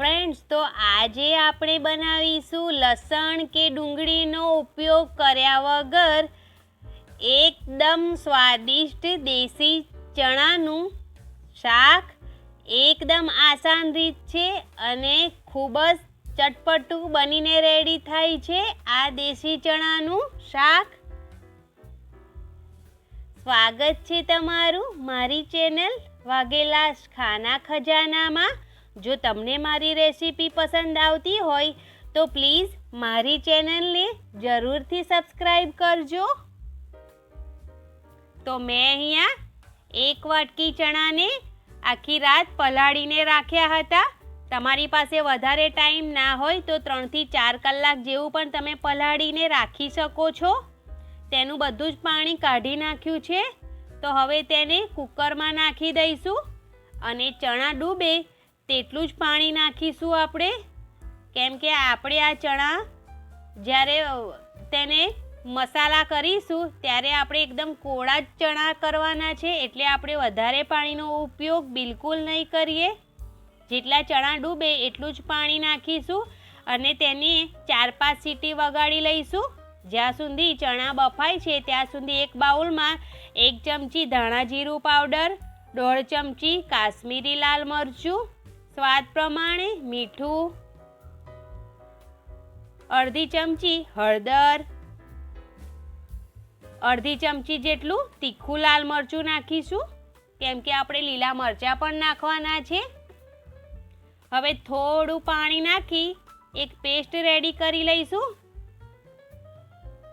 Friends તો આજે આપણે બનાવીશું લસણ કે ડુંગળીનો ઉપયોગ કર્યા વગર એકદમ સ્વાદિષ્ટ દેશી ચણાનું શાક એકદમ આસાન રીત છે અને ખૂબ જ ચટપટું બનીને રેડી થાય છે આ દેશી ચણાનું શાક. સ્વાગત છે તમારું મારી ચેનલ વાઘેલા ખાના ખજાનામાં. જો તમને મારી રેસીપી પસંદ આવતી હોય, તો પ્લીઝ મારી ચેનલને જરૂરથી સબસ્ક્રાઈબ કરજો. તો મેં અહીંયા એક વાટકી ચણાને આખી રાત પલાળીને રાખ્યા હતા. તમારી પાસે વધારે ટાઈમ ના હોય તો ત્રણથી ચાર કલાક જેવું પણ તમે પલાળીને રાખી શકો છો. તેનું બધું જ પાણી કાઢી નાખ્યું છે. તો હવે તેને કુકરમાં નાખી દઈશું અને ચણા ડૂબે તેટલું જ પાણી નાખીશું આપણે? કેમ કે આપણે આ ચણા જ્યારે તેને મસાલા કરીશું, ત્યારે આપણે એકદમ કોળા જ ચણા કરવાના છે, એટલે આપણે વધારે પાણીનો ઉપયોગ બિલકુલ નહીં કરીએ. જેટલા ચણા ડૂબે એટલું જ પાણી નાખીશું અને તેને ચાર પાંચ સીટી વગાડી લઈશું. જ્યાં સુધી ચણા બફાય છે, ત્યાં સુધી એક બાઉલમાં એક ચમચી ધાણા જીરું પાવડર, દોઢ ચમચી કાશ્મીરી લાલ મરચું સ્વાદ પ્રમાણે મીઠું, અડધી ચમચી હળદર, અડધી ચમચી જેટલું તીખું લાલ મરચું નાખીશું, કેમ કે આપણે લીલા મરચાં પણ નાખવાના છે. હવે થોડું પાણી નાખી એક પેસ્ટ રેડી કરી લઈશું.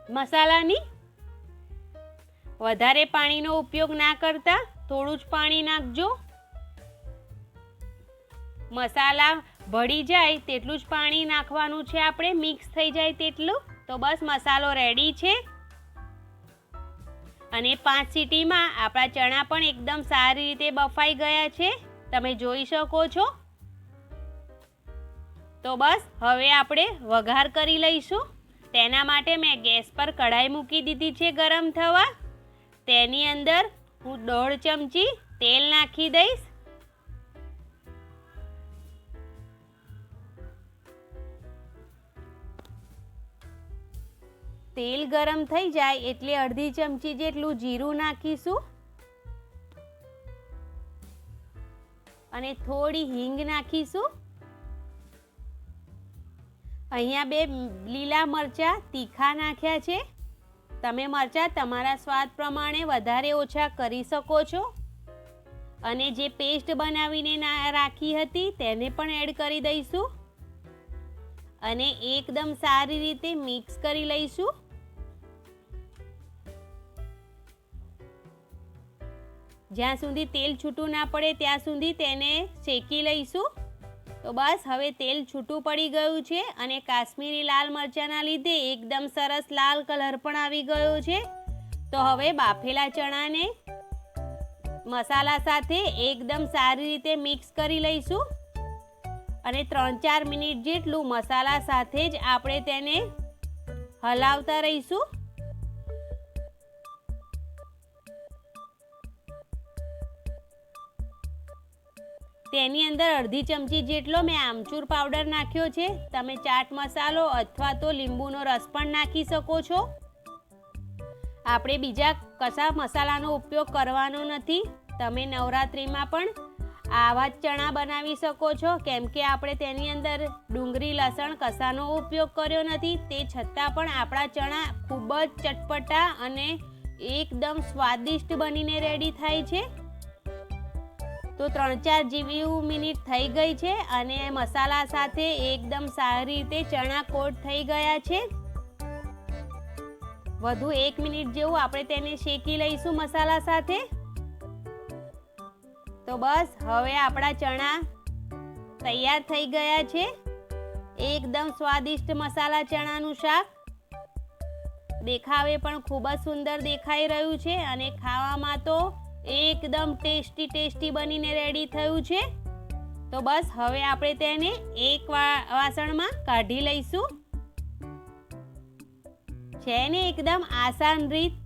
મસાલાની વધારે પાણીનો ઉપયોગ ના કરતા થોડું જ પાણી નાખજો. મસાલા ભળી જાય તેટલું જ પાણી નાખવાનું છે આપણે. મિક્સ થઈ જાય તેટલું. તો બસ મસાલો રેડી છે. અને પાંચ સીટીમાં આપણા ચણા પણ એકદમ સારી રીતે બફાઈ ગયા છે. તમે જોઈ શકો છો. તો બસ હવે આપણે વઘાર કરી લઈશું. તેના માટે મેં ગેસ પર કઢાઈ મૂકી દીધી છે ગરમ થવા. તેની અંદર હું દોઢ ચમચી તેલ નાખી દઈશ. તેલ ગરમ થઈ જાય એટલે અડધી ચમચી જેટલું જીરું નાખીશું. અને થોડી હિંગ નાખીશું. અહીંયા બે લીલા મરચાં તીખા નાખ્યા છે. તમે મરચાં તમારા સ્વાદ પ્રમાણે વધારે ઓછા કરી શકો છો. અને જે પેસ્ટ બનાવીને રાખી હતી તેને પણ એડ કરી દઈશું. અને એકદમ સારી રીતે મિક્સ કરી લઈશું. જ્યાં સુધી તેલ છૂટું ના પડે ત્યાં સુધી તેને શેકી લઈશું. તો બસ, હવે તેલ છૂટું પડી ગયું છે અને કાશ્મીરી લાલ મરચાંના લીધે એકદમ સરસ લાલ કલર પણ આવી ગયો છે. તો હવે બાફેલા ચણાને મસાલા સાથે એકદમ સારી રીતે મિક્સ કરી લઈશું. અને ત્રણ ચાર મિનિટ જેટલું મસાલા સાથે જ આપણે તેને હલાવતા રહીશું. તેની અંદર અડધી ચમચી જેટલો મેં આમચૂર પાવડર નાખ્યો છે. તમે ચાટ મસાલો અથવા તો લીંબુનો રસ પણ નાખી શકો છો. આપણે બીજા કશા મસાલાનો ઉપયોગ કરવાનો નથી. તમે નવરાત્રિમાં પણ આવા જ ચણા બનાવી શકો છો. કેમ કે આપણે તેની અંદર ડુંગળી, લસણ, કસાનો ઉપયોગ કર્યો નથી. તે છતાં પણ આપણા ચણા ખૂબ જ ચટપટા અને એકદમ સ્વાદિષ્ટ બનીને રેડી થાય છે. તો ત્રણ ચાર જેવી મિનિટ થઈ ગઈ છે અને મસાલા સાથે એકદમ સારી રીતે ચણા કોટ થઈ ગયા છે. વધુ એક મિનિટ જેવું આપણે તેને શેકી લઈશું મસાલા સાથે. તો બસ, હવે આપણા ચણા તૈયાર થઈ ગયા છે. એકદમ સ્વાદિષ્ટ મસાલા ચણાનું શાક. દેખાવે પણ ખૂબ જ સુંદર દેખાઈ રહ્યું છે અને ખાવામાં તો એકદમ ટેસ્ટી ટેસ્ટી બનીને રેડી થયું છે. તો બસ, હવે આપણે તેને એક વાસણમાં કાઢી લઈશું. છે ને એકદમ આસાન રીત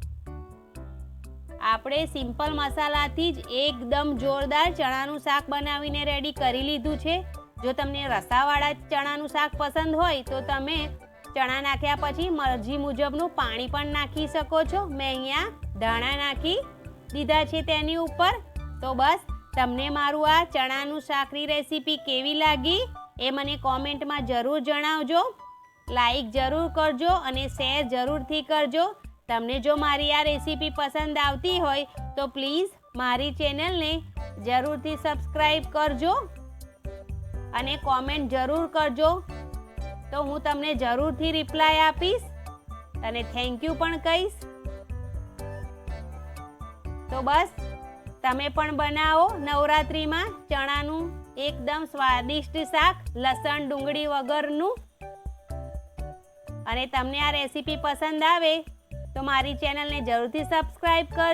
આપણે સિમ્પલ મસાલાથી જ એકદમ જોરદાર ચણાનું શાક બનાવીને રેડી કરી લીધું છે. જો તમને રસાવાળા ચણાનું શાક પસંદ હોય તો તમે ચણા નાખ્યા પછી મરજી મુજબનું પાણી પણ નાખી શકો છો. મેં અહીંયા ધાણા નાખી દીધા છે તેની ઉપર. તો બસ, તમને મારું આ ચણાનું શાકની રેસીપી કેવી લાગી એ મને કોમેન્ટમાં જરૂર જણાવજો. લાઈક જરૂર કરજો અને શેર જરૂરથી કરજો. તમને જો મારી આ રેસીપી પસંદ આવતી હોય, તો પ્લીઝ મારી ચેનલને જરૂરથી સબસ્ક્રાઈબ કરજો અને કોમેન્ટ જરૂર કરજો. તો હું તમને જરૂરથી રિપ્લાય આપીશ અને થેન્ક યુ પણ કહીશ. તો બસ, તમે પણ બનાવો નવરાત્રિમાં ચણાનું એકદમ સ્વાદિષ્ટ શાક, લસણ ડુંગળી વગરનું. અને તમને આ રેસીપી પસંદ આવે તો મારી ચેનલને જરૂરથી સબસ્ક્રાઈબ કર